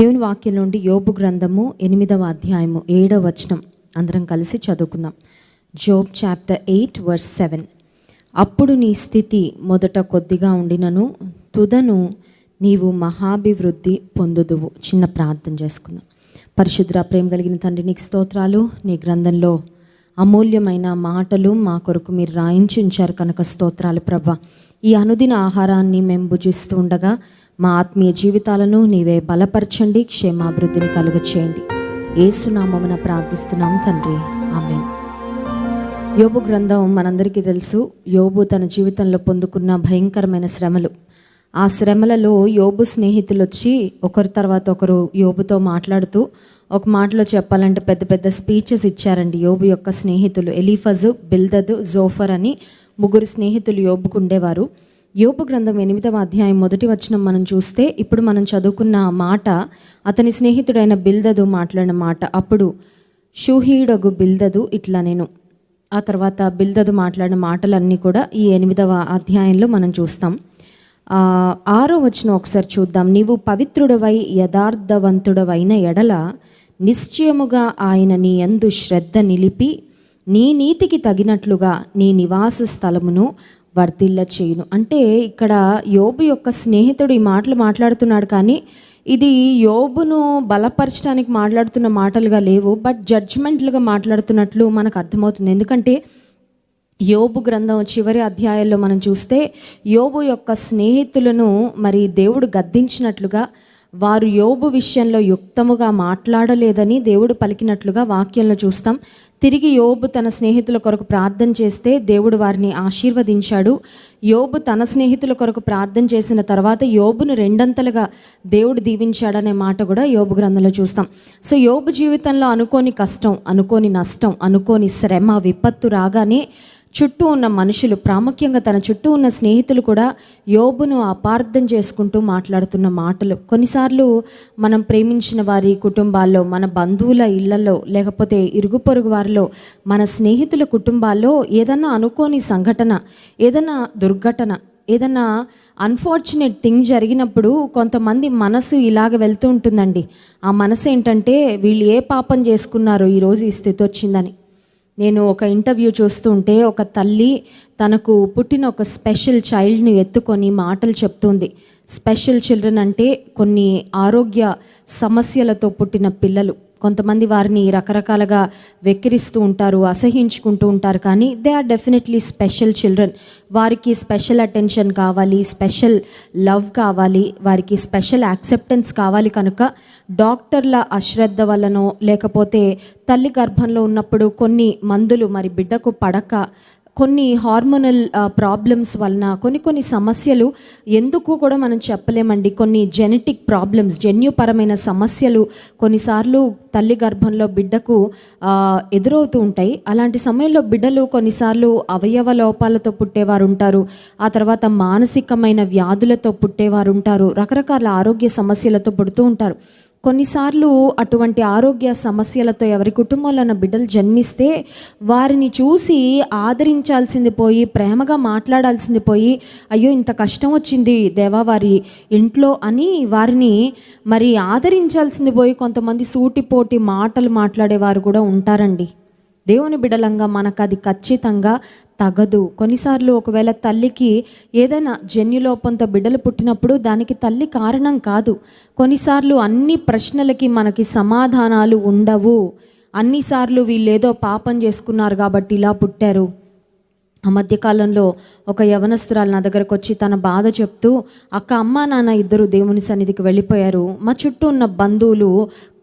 దేవుని వాక్యం నుండి యోబు గ్రంథము ఎనిమిదవ అధ్యాయము ఏడవ వచనం. అందరం కలిసి చదువుకుందాం. Job chapter eight verse seven. అప్పుడు నీ స్థితి మొదట కొద్దిగా ఉండినను తుదను నీవు మహాభివృద్ధి పొందుదువు. చిన్న ప్రార్థన చేసుకుందాం. పరిశుద్ర ప్రేమ కలిగిన తండ్రి నీకు స్తోత్రాలు. నీ గ్రంథంలో అమూల్యమైన మాటలు మా కొరకు మీరు రాయించి ఉంచారు. కనుక స్తోత్రాలు ప్రభ. ఈ అనుదిన ఆహారాన్ని మేము భుజిస్తూ ఉండగా మా ఆత్మీయ జీవితాలను నీవే బలపరచండి క్షేమాభివృద్ధిని కలుగచేయండి. ఏసునామమున ప్రార్థిస్తున్నాం తండ్రి. ఆమె యోబు గ్రంథం మనందరికీ తెలుసు. యోబు తన జీవితంలో పొందుకున్న భయంకరమైన శ్రమలు. ఆ శ్రమలలో యోబు స్నేహితులు వచ్చి ఒకరి తర్వాత ఒకరు యోబుతో మాట్లాడుతూ ఒక మాటలో చెప్పాలంటే పెద్ద పెద్ద స్పీచెస్ ఇచ్చారండి. యోబు యొక్క స్నేహితులు ఎలీఫజు బిల్దదు జోఫర్ అని ముగ్గురు స్నేహితులు యోబుకు ఉండేవారు. యోపు గ్రంథం ఎనిమిదవ అధ్యాయం మొదటి వచనం మనం చూస్తే ఇప్పుడు మనం చదువుకున్న మాట అతని స్నేహితుడైన బిల్దదు మాట్లాడిన మాట అప్పుడు షూహీడగు బిల్దదు ఇట్లా నేను. ఆ తర్వాత బిల్దదు మాట్లాడిన మాటలన్నీ కూడా ఈ ఎనిమిదవ అధ్యాయంలో మనం చూస్తాం. ఆరో వచనం ఒకసారి చూద్దాం. నీవు పవిత్రుడవై యథార్థవంతుడవైన ఎడల నిశ్చయముగా ఆయన నీ యందు శ్రద్ధ నిలిపి నీ నీతికి తగినట్లుగా నీ నివాస స్థలమును వర్ధిల్ల చేయును. అంటే ఇక్కడ యోబు యొక్క స్నేహితుడు ఈ మాటలు మాట్లాడుతున్నాడు కానీ ఇది యోబును బలపరచడానికి మాట్లాడుతున్న మాటలుగా లేవు బట్ జడ్జ్మెంట్లుగా మాట్లాడుతున్నట్లు మనకు అర్థమవుతుంది. ఎందుకంటే యోబు గ్రంథం చివరి అధ్యాయాల్లో మనం చూస్తే యోబు యొక్క స్నేహితులను మరి దేవుడు గద్దించినట్లుగా వారు యోబు విషయంలో యుక్తముగా మాట్లాడలేదని దేవుడు పలికినట్లుగా వాక్యంలో చూస్తాం. తిరిగి యోబు తన స్నేహితుల కొరకు ప్రార్థన చేస్తే దేవుడు వారిని ఆశీర్వదించాడు. యోబు తన స్నేహితుల కొరకు ప్రార్థన చేసిన తర్వాత యోబును రెండంతలుగా దేవుడు దీవించాడనే మాట కూడా యోబు గ్రంథంలో చూస్తాం. సో యోబు జీవితంలో అనుకోని కష్టం అనుకోని నష్టం అనుకోని శ్రమ విపత్తు రాగానే చుట్టూ ఉన్న మనుషులు ప్రాముఖ్యంగా తన చుట్టూ ఉన్న స్నేహితులు కూడా యోబును అపార్థం చేసుకుంటూ మాట్లాడుతున్న మాటలు. కొన్నిసార్లు మనం ప్రేమించిన వారి కుటుంబాల్లో మన బంధువుల ఇళ్ళలో లేకపోతే ఇరుగు పొరుగు వారిలో మన స్నేహితుల కుటుంబాల్లో ఏదన్నా అనుకోని సంఘటన ఏదన్నా దుర్ఘటన ఏదన్నా అన్ఫార్చునేట్ థింగ్ జరిగినప్పుడు కొంతమంది మనసు ఇలాగ వెళ్తూ ఉంటుందండి. ఆ మనసు ఏంటంటే వీళ్ళు ఏ పాపం చేసుకున్నారో ఈరోజు ఈ స్థితి వచ్చిందని. నేను ఒక ఇంటర్వ్యూ చూస్తుంటే ఒక తల్లి తనకు పుట్టిన ఒక స్పెషల్ చైల్డ్ని ఎత్తుకొని మాటలు చెప్తుంది. స్పెషల్ చిల్డ్రన్ అంటే కొన్ని ఆరోగ్య సమస్యలతో పుట్టిన పిల్లలు. కొంతమంది వారిని రకరకాలుగా వెక్కిరిస్తూ ఉంటారు అసహించుకుంటూ ఉంటారు. కానీ they are definitely special children. వారికి స్పెషల్ అటెన్షన్ కావాలి స్పెషల్ లవ్ కావాలి వారికి స్పెషల్ యాక్సెప్టెన్స్ కావాలి కనుక డాక్టర్ల అశ్రద్ధ వల్లనో లేకపోతే తల్లి గర్భంలో ఉన్నప్పుడు కొన్ని మందులు మరి బిడ్డకు పడక కొన్ని హార్మోనల్ ప్రాబ్లమ్స్ uh, వలన కొన్ని కొన్ని సమస్యలు ఎందుకు కూడా మనం చెప్పలేమండి. కొన్ని జెనెటిక్ ప్రాబ్లమ్స్ జన్యుపరమైన సమస్యలు కొన్నిసార్లు తల్లి గర్భంలో బిడ్డకు uh, ఎదురవుతూ ఉంటాయి. అలాంటి సమయంలో బిడ్డలు కొన్నిసార్లు అవయవ లోపాలతో పుట్టేవారు ఉంటారు ఆ తర్వాత మానసికమైన వ్యాధులతో పుట్టేవారు ఉంటారు రకరకాల ఆరోగ్య సమస్యలతో పుడుతూ ఉంటారు. కొన్నిసార్లు అటువంటి ఆరోగ్య సమస్యలతో ఎవరి కుటుంబంలో ఉన్న బిడ్డలు జన్మిస్తే వారిని చూసి ఆదరించాల్సింది పోయి ప్రేమగా మాట్లాడాల్సింది పోయి అయ్యో ఇంత కష్టం వచ్చింది దేవా వారి ఇంట్లో అని వారిని మరి ఆదరించాల్సింది పోయి కొంతమంది సూటిపోటి మాటలు మాట్లాడేవారు కూడా ఉంటారండి. దేవుని బిడలంగా మనకు అది ఖచ్చితంగా తగదు. కొన్నిసార్లు ఒకవేళ తల్లికి ఏదైనా జన్యులోపంతో బిడ్డలు పుట్టినప్పుడు దానికి తల్లి కారణం కాదు. కొన్నిసార్లు అన్ని ప్రశ్నలకి మనకి సమాధానాలు ఉండవు. అన్నిసార్లు వీళ్ళేదో పాపం చేసుకున్నారు కాబట్టి ఇలా పుట్టారు. ఆ మధ్యకాలంలో ఒక యవనస్తురాలు నా దగ్గరకు వచ్చి తన బాధ చెప్తూ అక్క అమ్మ నాన్న ఇద్దరు దేవుని సన్నిధికి వెళ్ళిపోయారు. మా చుట్టూ ఉన్న బంధువులు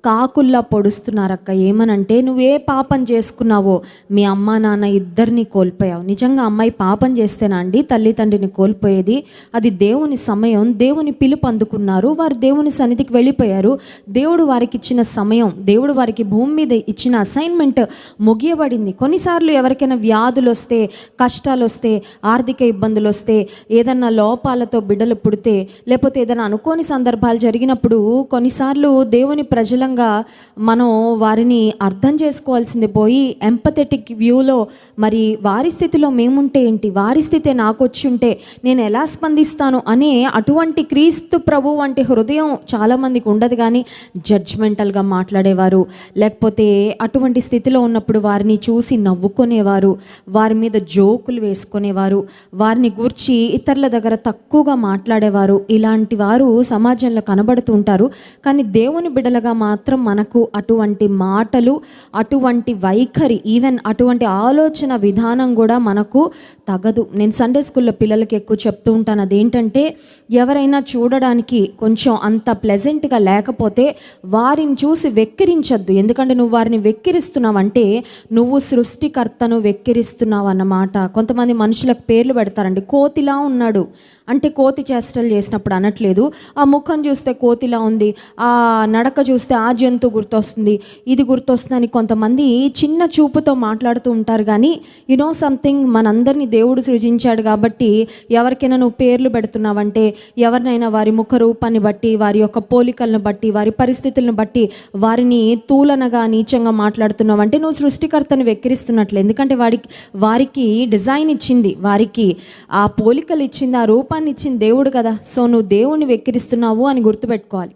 కాకుల్లా పొడుస్తున్నారక్క. ఏమనంటే నువ్వే పాపం చేసుకున్నావో మీ అమ్మ నాన్న ఇద్దరిని కోల్పోయావు. నిజంగా అమ్మాయి పాపం చేస్తేనా అండి? తల్లిదండ్రిని కోల్పోయేది అది దేవుని సమయం. దేవుని పిలుపు అందుకున్నారు. వారు దేవుని సన్నిధికి వెళ్ళిపోయారు. దేవుడు వారికి ఇచ్చిన సమయం దేవుడు వారికి భూమి మీద ఇచ్చిన అసైన్మెంట్ ముగియబడింది. కొన్నిసార్లు ఎవరికైనా వ్యాధులు వస్తే కష్టాలు వస్తే ఆర్థిక ఇబ్బందులు వస్తే ఏదన్నా లోపాలతో బిడ్డలు పుడితే లేకపోతే ఏదైనా అనుకోని సందర్భాలు జరిగినప్పుడు కొన్నిసార్లు దేవుని ప్రజలంగా విధంగా మనం వారిని అర్థం చేసుకోవాల్సింది పోయి ఎంపథెటిక్ వ్యూలో మరి వారి స్థితిలో మేముంటే ఏంటి? వారి స్థితి నాకు వచ్చి ఉంటే నేను ఎలా స్పందిస్తాను అనే అటువంటి క్రీస్తు ప్రభు వంటి హృదయం చాలామందికి ఉండదు కానీ జడ్జ్మెంటల్గా మాట్లాడేవారు. లేకపోతే అటువంటి స్థితిలో ఉన్నప్పుడు వారిని చూసి నవ్వుకునేవారు. వారి మీద జోకులు వేసుకునేవారు. వారిని గూర్చి ఇతరుల దగ్గర తక్కువగా మాట్లాడేవారు. ఇలాంటి వారు సమాజంలో కనబడుతుంటారు కానీ దేవుని బిడలగా మాత్రం మాత్రం మనకు అటువంటి మాటలు అటువంటి వైఖరి ఈవెన్ అటువంటి ఆలోచన విధానం కూడా మనకు తగదు. నేను సండే స్కూల్లో పిల్లలకి ఎక్కువ చెప్తూ ఉంటాను. అదేంటంటే ఎవరైనా చూడడానికి కొంచెం అంత ప్లెజెంట్గా లేకపోతే వారిని చూసి వెక్కిరించద్దు. ఎందుకంటే నువ్వు వారిని వెక్కిరిస్తున్నావంటే నువ్వు సృష్టికర్తను వెక్కిరిస్తున్నావు అన్నమాట. కొంతమంది మనుషులకు పేర్లు పెడతారండి. కోతిలా ఉన్నాడు. అంటే కోతి చేష్టలు చేసినప్పుడు అనట్లేదు. ఆ ముఖం చూస్తే కోతిలా ఉంది. ఆ నడక చూస్తే ఆ ఆ జంతువు గుర్తొస్తుంది. ఇది గుర్తొస్తుందని కొంతమంది చిన్న చూపుతో మాట్లాడుతూ ఉంటారు కానీ యునో సంథింగ్ మనందరినీ దేవుడు సృజించాడు కాబట్టి ఎవరికైనా నువ్వు పేర్లు పెడుతున్నావంటే ఎవరినైనా వారి ముఖ రూపాన్ని బట్టి వారి యొక్క పోలికలను బట్టి వారి పరిస్థితులను బట్టి వారిని తూలనగా నీచంగా మాట్లాడుతున్నావంటే నువ్వు సృష్టికర్తను వెక్కిరిస్తున్నట్లు. ఎందుకంటే వాడికి వారికి డిజైన్ ఇచ్చింది వారికి ఆ పోలికలు ఇచ్చింది ఆ రూపాన్ని ఇచ్చింది దేవుడు కదా. సో నువ్వు దేవుణ్ణి వెక్కిరిస్తున్నావు అని గుర్తుపెట్టుకోవాలి.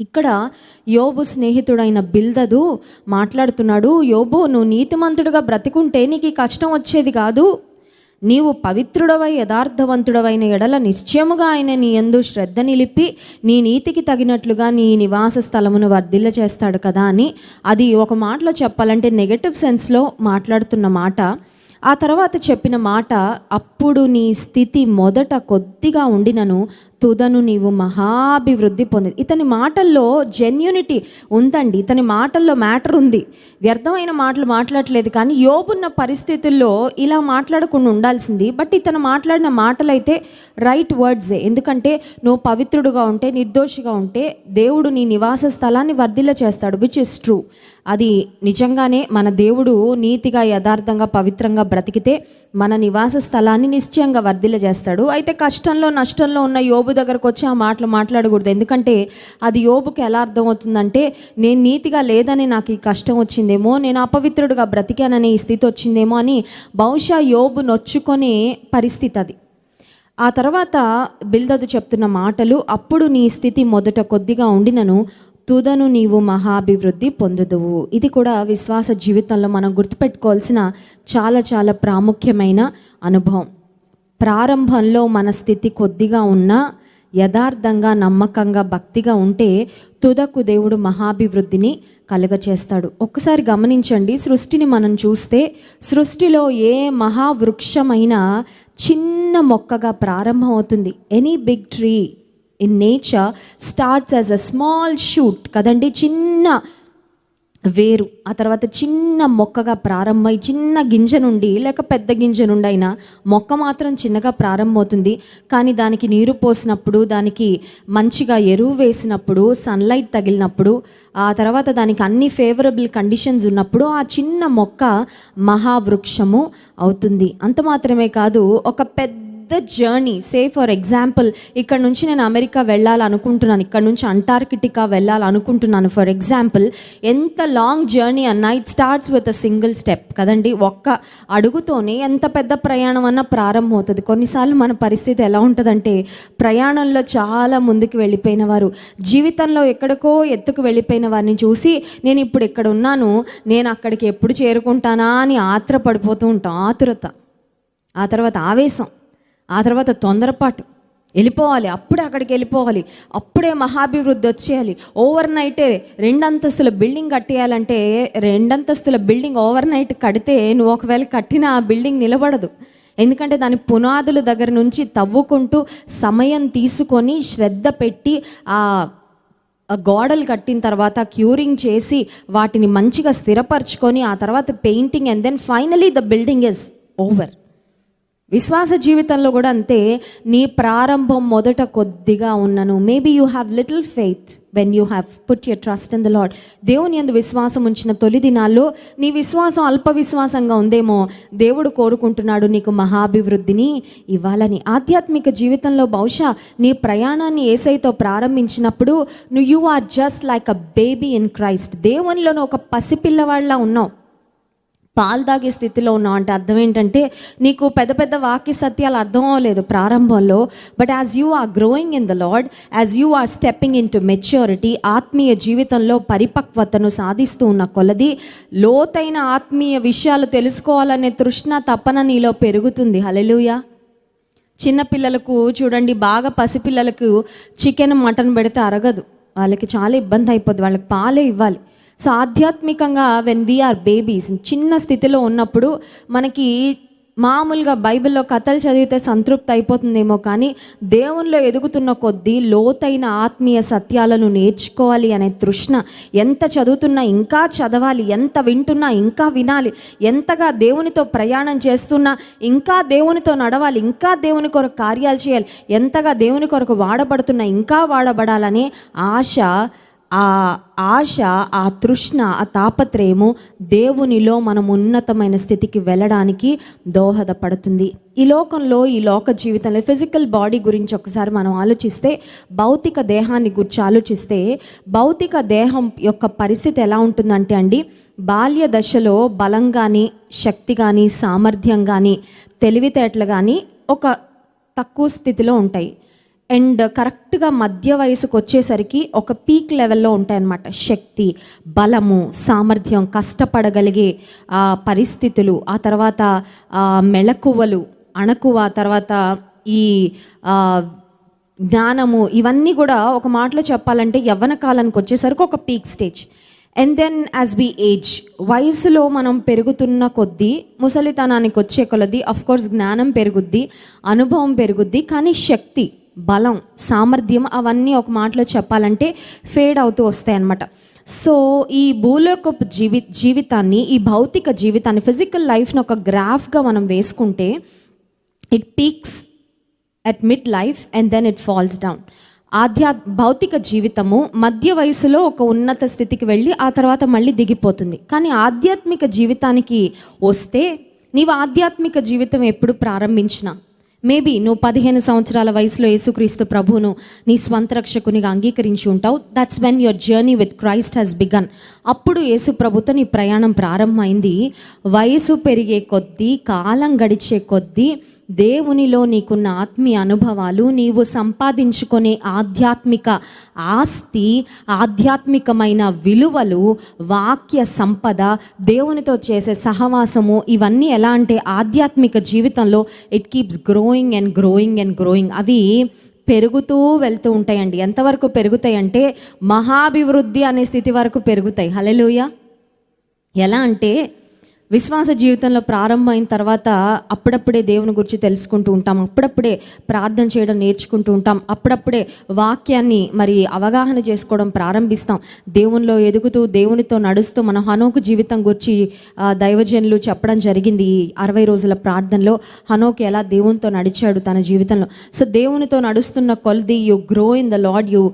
ఇక్కడ యోబు స్నేహితుడైన బిల్దదు మాట్లాడుతున్నాడు యోబు నువ్వు నీతిమంతుడుగా బ్రతికుంటే నీకు ఈ కష్టం వచ్చేది కాదు. నీవు పవిత్రుడవై యథార్థవంతుడవైన ఎడల నిశ్చయముగా ఆయన నీ యందు శ్రద్ధ నిలిపి నీ నీతికి తగినట్లుగా నీ నివాస స్థలమును వర్ధిల్ల చేస్తాడు కదా అని అది ఒక మాటలో చెప్పాలంటే నెగటివ్ సెన్స్లో మాట్లాడుతున్న మాట. ఆ తర్వాత చెప్పిన మాట అప్పుడు నీ స్థితి మొదట కొద్దిగా ఉండినను తుదను నీవు మహాభివృద్ధి పొందింది ఇతని మాటల్లో జెన్యునిటీ ఉందండి. ఇతని మాటల్లో మ్యాటర్ ఉంది. వ్యర్థమైన మాటలు మాట్లాడలేదు కానీ యోబున్న పరిస్థితుల్లో ఇలా మాట్లాడకుండా ఉండాల్సింది. బట్ ఇతను మాట్లాడిన మాటలైతే రైట్ వర్డ్సే ఎందుకంటే నువ్వు పవిత్రుడుగా ఉంటే నిర్దోషిగా ఉంటే దేవుడు నీ నివాస స్థలాన్ని వర్ధిల్ల చేస్తాడు విచ్ ఇస్ ట్రూ అది నిజంగానే మన దేవుడు నీతిగా యథార్థంగా పవిత్రంగా బ్రతికితే మన నివాస స్థలాన్ని నిశ్చయంగా వర్ధిల్ల చేస్తాడు. అయితే కష్టంలో నష్టంలో ఉన్న యోబు దగ్గరకు వచ్చి ఆ మాటలు మాట్లాడకూడదు. ఎందుకంటే అది యోబుకి ఎలా అర్థమవుతుందంటే నేను నీతిగా లేదని నాకు ఈ కష్టం వచ్చిందేమో నేను అపవిత్రుడుగా బ్రతికానని ఈ స్థితి వచ్చిందేమో అని బహుశా యోబు నొచ్చుకునే పరిస్థితి అది. ఆ తర్వాత బిల్దదు చెప్తున్న మాటలు అప్పుడు నీ స్థితి మొదట కొద్దిగా ఉండినను తుదను నీవు మహాభివృద్ధి పొందుదువు. ఇది కూడా విశ్వాస జీవితంలో మనం గుర్తుపెట్టుకోవాల్సిన చాలా చాలా ప్రాముఖ్యమైన అనుభవం. ప్రారంభంలో మన స్థితి కొద్దిగా ఉన్నా యథార్థంగా నమ్మకంగా భక్తిగా ఉంటే తుదకు దేవుడు మహాభివృద్ధిని కలుగచేస్తాడు. ఒక్కసారి గమనించండి సృష్టిని మనం చూస్తే సృష్టిలో ఏ మహావృక్షమైనా చిన్న మొక్కగా ప్రారంభమవుతుంది. Any big tree in nature starts as a small shoot కదండి? చిన్న వేరు. ఆ తర్వాత చిన్న మొక్కగా ప్రారంభమై చిన్న గింజ నుండి లేక పెద్ద గింజ నుండి అయినా మొక్క మాత్రం చిన్నగా ప్రారంభమవుతుంది. కానీ దానికి నీరు పోసినప్పుడు దానికి మంచిగా ఎరువు వేసినప్పుడు సన్లైట్ తగిలినప్పుడు ఆ తర్వాత దానికి అన్ని ఫేవరబుల్ కండిషన్స్ ఉన్నప్పుడు ఆ చిన్న మొక్క మహావృక్షము అవుతుంది. అంత మాత్రమే కాదు ఒక పెద్ద పెద్ద జర్నీ సే ఫర్ ఎగ్జాంపుల్ ఇక్కడ నుంచి నేను అమెరికా వెళ్ళాలనుకుంటున్నాను ఇక్కడ నుంచి అంటార్కిటికా వెళ్ళాలనుకుంటున్నాను. ఫర్ ఎగ్జాంపుల్ ఎంత లాంగ్ జర్నీ అన్నా it starts with a single step కదండి? ఒక్క అడుగుతోనే ఎంత పెద్ద ప్రయాణం అన్నా ప్రారంభం అవుతుంది కొన్నిసార్లు మన పరిస్థితి ఎలా ఉంటుందంటే ప్రయాణంలో చాలా ముందుకు వెళ్ళిపోయిన వారు జీవితంలో ఎక్కడికో ఎత్తుకు వెళ్ళిపోయిన వారిని చూసి నేను ఇప్పుడు ఇక్కడ ఉన్నాను నేను అక్కడికి ఎప్పుడు చేరుకుంటానా అని ఆత్ర పడిపోతూ ఉంటాం. ఆతురత. ఆ తర్వాత ఆవేశం. ఆ తర్వాత తొందరపాటు వెళ్ళిపోవాలి అప్పుడే అక్కడికి వెళ్ళిపోవాలి అప్పుడే మహాభివృద్ధి వచ్చేయాలి. ఓవర్ నైటే రెండంతస్తుల బిల్డింగ్ కట్టేయాలంటే రెండంతస్తుల బిల్డింగ్ ఓవర్ నైట్ కడితే నువ్వు ఒకవేళ కట్టిన ఆ బిల్డింగ్ నిలబడదు. ఎందుకంటే దాని పునాదుల దగ్గర నుంచి తవ్వుకుంటూ సమయం తీసుకొని శ్రద్ధ పెట్టి ఆ ఆ గోడలు కట్టిన తర్వాత క్యూరింగ్ చేసి వాటిని మంచిగా స్థిరపరచుకొని ఆ తర్వాత painting and then finally the building is over విశ్వాస జీవితంలో కూడా అంతే నీ ప్రారంభం మొదట కొద్దిగా ఉన్నను. Maybe you have little faith when you have put your trust in the Lord దేవుని ఎందు విశ్వాసం ఉంచిన తొలి దినాల్లో నీ విశ్వాసం అల్ప విశ్వాసంగా ఉందేమో. దేవుడు కోరుకుంటున్నాడు నీకు మహాభివృద్ధిని ఇవ్వాలని. ఆధ్యాత్మిక జీవితంలో బహుశా నీ ప్రయాణాన్ని ఏసైతో ప్రారంభించినప్పుడు నువ్వు you are just like a baby in Christ దేవునిలోనూ ఒక పసిపిల్లవాళ్ళ ఉన్నావు. పాలు తాగే స్థితిలో ఉన్నావు అంటే అర్థం ఏంటంటే నీకు పెద్ద పెద్ద వాక్య సత్యాలు అర్థం అవ్వలేదు ప్రారంభంలో. But as you are growing in the Lord as you are stepping into maturity ఆత్మీయ జీవితంలో పరిపక్వతను సాధిస్తూ ఉన్న కొలది లోతైన ఆత్మీయ విషయాలు తెలుసుకోవాలనే తృష్ణ తపన నీలో పెరుగుతుంది. హలెలుయా చిన్నపిల్లలకు చూడండి బాగా పసిపిల్లలకు చికెన్ మటన్ పెడితే అరగదు. వాళ్ళకి చాలా ఇబ్బంది అయిపోద్ది. వాళ్ళకి పాలే ఇవ్వాలి. సో ఆధ్యాత్మికంగా వెన్ వీఆర్ బేబీస్ చిన్న స్థితిలో ఉన్నప్పుడు మనకి మామూలుగా బైబిల్లో కథలు చదివితే సంతృప్తి అయిపోతుందేమో కానీ దేవునిలో ఎదుగుతున్న కొద్దీ లోతైన ఆత్మీయ సత్యాలను నేర్చుకోవాలి అనే తృష్ణ ఎంత చదువుతున్నా ఇంకా చదవాలి ఎంత వింటున్నా ఇంకా వినాలి ఎంతగా దేవునితో ప్రయాణం చేస్తున్నా ఇంకా దేవునితో నడవాలి ఇంకా దేవుని కొరకు కార్యాలు చేయాలి ఎంతగా దేవుని కొరకు వాడబడుతున్నా ఇంకా వాడబడాలనే ఆశ ఆ ఆశ ఆ తృష్ణ ఆ తాపత్రయము దేవునిలో మనం ఉన్నతమైన స్థితికి వెళ్ళడానికి దోహదపడుతుంది. ఈ లోకంలో ఈ లోక జీవితంలో ఫిజికల్ బాడీ గురించి ఒకసారి మనం ఆలోచిస్తే భౌతిక దేహాన్ని గురించి ఆలోచిస్తే భౌతిక దేహం యొక్క పరిస్థితి ఎలా ఉంటుందంటే అండి బాల్య దశలో బలం కానీ శక్తి కానీ సామర్థ్యం కానీ తెలివితేటలు కానీ ఒక తక్కువ స్థితిలో ఉంటాయి. అండ్ కరెక్ట్గా మధ్య వయసుకు వచ్చేసరికి ఒక పీక్ లెవెల్లో ఉంటాయన్నమాట. శక్తి బలము సామర్థ్యం కష్టపడగలిగే ఆ, పరిస్థితులు ఆ తర్వాత మెళకువలు అణకువ తర్వాత ఈ జ్ఞానము ఇవన్నీ కూడా ఒక మాటలో చెప్పాలంటే యవ్వన కాలానికి వచ్చేసరికి ఒక peak stage. And then as we age వయసులో మనం పెరుగుతున్న కొద్దీ ముసలితనానికి వచ్చే కొలది అఫ్కోర్స్ జ్ఞానం పెరుగుద్ది అనుభవం పెరుగుద్ది కానీ శక్తి బలం సామర్థ్యం అవన్నీ ఒక మాటలో చెప్పాలంటే ఫేడ్ అవుతూ వస్తాయి అన్నమాట. సో ఈ భూలోకపు జీవి జీవితాన్ని ఈ భౌతిక జీవితాన్ని ఫిజికల్ లైఫ్ని ఒక గ్రాఫ్గా మనం వేసుకుంటే it peaks at mid life and then it falls down ఆధ్యా భౌతిక జీవితము మధ్య వయసులో ఒక ఉన్నత స్థితికి వెళ్ళి ఆ తర్వాత మళ్ళీ దిగిపోతుంది. కానీ ఆధ్యాత్మిక జీవితానికి వస్తే నీవు ఆధ్యాత్మిక జీవితం ఎప్పుడు ప్రారంభించినా మేబీ నువ్వు పదిహేను సంవత్సరాల వయసులో యేసుక్రీస్తు ప్రభువును నీ స్వంత రక్షకునిగా అంగీకరించి ఉంటావు. That's when your journey with Christ has begun అప్పుడు యేసు ప్రభుతో నీ ప్రయాణం ప్రారంభమైంది. వయసు పెరిగే కొద్దీ కాలం గడిచే కొద్దీ దేవునిలో నీకున్న ఆత్మీయ అనుభవాలు నీవు సంపాదించుకునే ఆధ్యాత్మిక ఆస్తి ఆధ్యాత్మికమైన విలువలు వాక్య సంపద దేవునితో చేసే సహవాసము ఇవన్నీ ఎలా అంటే ఆధ్యాత్మిక జీవితంలో it keeps growing and growing and growing అవి పెరుగుతూ వెళ్తూ ఉంటాయండి. ఎంతవరకు పెరుగుతాయి అంటే మహాభివృద్ధి అనే స్థితి వరకు పెరుగుతాయి. హలెలుయ ఎలా అంటే విశ్వాస జీవితంలో ప్రారంభమైన తర్వాత అప్పుడప్పుడే దేవుని గురించి తెలుసుకుంటూ ఉంటాం. అప్పుడప్పుడే ప్రార్థన చేయడం నేర్చుకుంటూ ఉంటాం. అప్పుడప్పుడే వాక్యాన్ని మరి అవగాహన చేసుకోవడం ప్రారంభిస్తాం. దేవునిలో ఎదుగుతూ దేవునితో నడుస్తూ మన హనోకు జీవితం గురించి దైవజనులు చెప్పడం జరిగింది ఈ అరవై రోజుల ప్రార్థనలో. హనోకు ఎలా దేవునితో నడిచాడు తన జీవితంలో. సో దేవునితో నడుస్తున్న కొలది you grow in the Lord you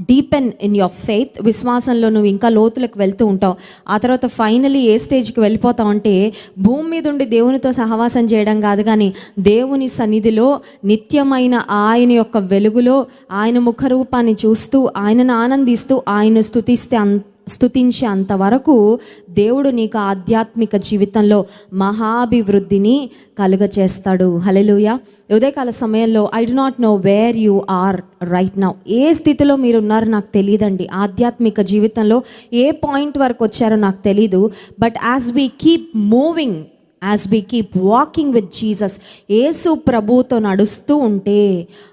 deepen in your faith విశ్వాసంలో నువ్వు ఇంకా లోతులకు వెళ్తూ ఉంటావు. ఆ తర్వాత ఫైనలీ ఏ స్టేజ్కి వెళ్ళిపోతావు అంటే భూమి మీద ఉండి దేవునితో సహవాసం చేయడం కాదు కానీ దేవుని సన్నిధిలో నిత్యమైన ఆయన యొక్క వెలుగులో ఆయన ముఖరూపాన్ని చూస్తూ ఆయనను ఆనందిస్తూ ఆయన స్థుతిస్తే అంత స్థుతించే అంతవరకు దేవుడు నీకు ఆధ్యాత్మిక జీవితంలో మహాభివృద్ధిని కలుగచేస్తాడు. హలెలుయ ఉదయకాల సమయంలో I do not know where you are right now ఏ స్థితిలో మీరు ఉన్నారో నాకు తెలియదండి. ఆధ్యాత్మిక జీవితంలో ఏ పాయింట్ వరకు వచ్చారో నాకు తెలీదు. But as we keep moving as we keep walking with Jesus Yesu ప్రభుతో నడుస్తూ ఉంటే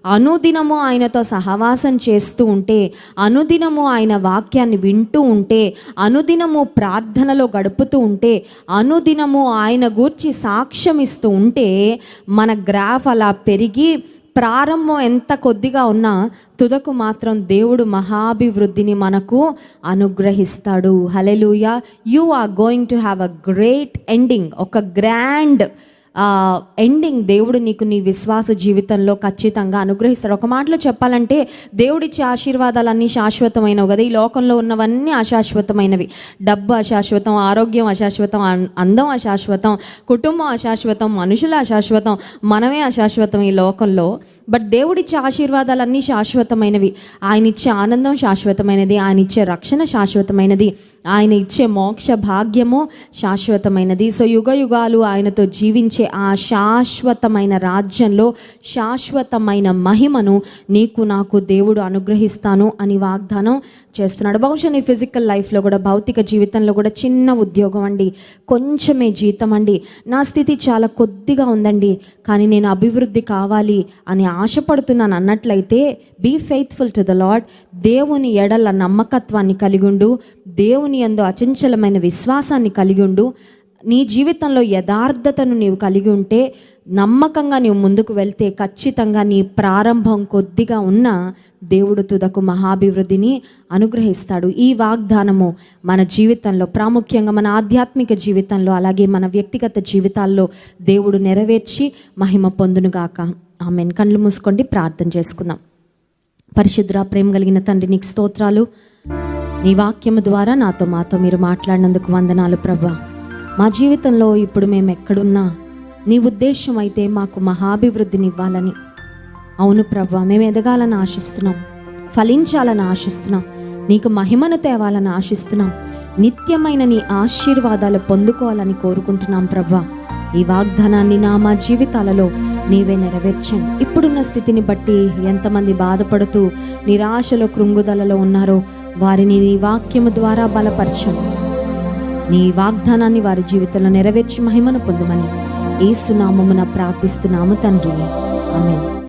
అనుదినము ఆయనతో సహవాసం చేస్తూ ఉంటే అనుదినము ఆయన వాక్యాన్ని వింటూ ఉంటే అనుదినము ప్రార్థనలో గడుపుతూ ఉంటే అనుదినము ఆయన గూర్చి సాక్ష్యం ఇస్తూ ఉంటే మన గ్రాఫ్ అలా పెరిగి ప్రారంభం ఎంత కొద్దిగా ఉన్నా తుదకు మాత్రం దేవుడు మహాభివృద్ధిని మనకు అనుగ్రహిస్తాడు. Hallelujah you are going to have a great ending ఒక గ్రాండ్ ఎండింగ్ దేవుడు నీకు నీ విశ్వాస జీవితంలో ఖచ్చితంగా అనుగ్రహిస్తాడు. ఒక మాటలో చెప్పాలంటే దేవుడిచ్చే ఆశీర్వాదాలన్నీ శాశ్వతమైనవి కదా. ఈ లోకంలో ఉన్నవన్నీ అశాశ్వతమైనవి. డబ్బు అశాశ్వతం ఆరోగ్యం అశాశ్వతం అందం అశాశ్వతం కుటుంబం అశాశ్వతం మనుషులు అశాశ్వతం మనమే అశాశ్వతం ఈ లోకంలో. బట్ దేవుడిచ్చే ఆశీర్వాదాలన్నీ శాశ్వతమైనవి. ఆయన ఇచ్చే ఆనందం శాశ్వతమైనది ఆయన ఇచ్చే రక్షణ శాశ్వతమైనది ఆయన ఇచ్చే మోక్ష భాగ్యము శాశ్వతమైనది. సో యుగ యుగాలు ఆయనతో జీవించే ఆ శాశ్వతమైన రాజ్యంలో శాశ్వతమైన మహిమను నీకు నాకు దేవుడు అనుగ్రహిస్తాను అని వాగ్దానం చేస్తున్నాడు. బహుశా నీ ఫిజికల్ లైఫ్లో కూడా భౌతిక జీవితంలో కూడా చిన్న ఉద్యోగం అండి కొంచెమే జీతం అండి. నా స్థితి చాలా కొద్దిగా ఉందండి కానీ నేను అభివృద్ధి కావాలి అని ఆశపడుతున్నాను. అన్నట్లయితే be faithful to the Lord దేవుని ఎడల నమ్మకత్వాన్ని కలిగి ఉండు దేవుని యందు అచంచలమైన విశ్వాసాన్ని కలిగి ఉండు. నీ జీవితంలో యథార్థతను నీవు కలిగి ఉంటే నమ్మకంగా నీవు ముందుకు వెళ్తే ఖచ్చితంగా నీ ప్రారంభం కొద్దిగా ఉన్న దేవుడు తుదకు మహాభివృద్ధిని అనుగ్రహిస్తాడు. ఈ వాగ్దానము మన జీవితంలో ప్రాముఖ్యంగా మన ఆధ్యాత్మిక జీవితంలో అలాగే మన వ్యక్తిగత జీవితాల్లో దేవుడు నెరవేర్చి మహిమ పొందునుగాక. ఆమెన్. కళ్ళు మూసుకోండి ప్రార్థన చేసుకుందాం. పరిశుద్ర ప్రేమ కలిగిన తండ్రి నీకు స్తోత్రాలు. నీ వాక్యము ద్వారా నాతో మాతో మీరు మాట్లాడినందుకు వందనాలు ప్రభా. మా జీవితంలో ఇప్పుడు మేము ఎక్కడున్నా నీ ఉద్దేశం అయితే మాకు మహాభివృద్ధిని ఇవ్వాలని అవును ప్రభా మేము ఎదగాలని ఆశిస్తున్నాం ఫలించాలని ఆశిస్తున్నాం నీకు మహిమను తేవాలని ఆశిస్తున్నాం నిత్యమైన నీ ఆశీర్వాదాలు పొందుకోవాలని కోరుకుంటున్నాం ప్రభా. ఈ వాగ్దానాన్ని నా మా జీవితాలలో నీవే నెరవేర్చండి ఇప్పుడున్న స్థితిని బట్టి ఎంతమంది బాధపడుతూ నిరాశలో కృంగుదలలో ఉన్నారో వారిని నీ వాక్యము ద్వారా బలపరచండి నీ వాగ్దానాన్ని వారి జీవితంలో నెరవేర్చి మహిమను పొందమని ఏసునామమున ప్రార్థిస్తున్నాము తండ్రి. ఆమె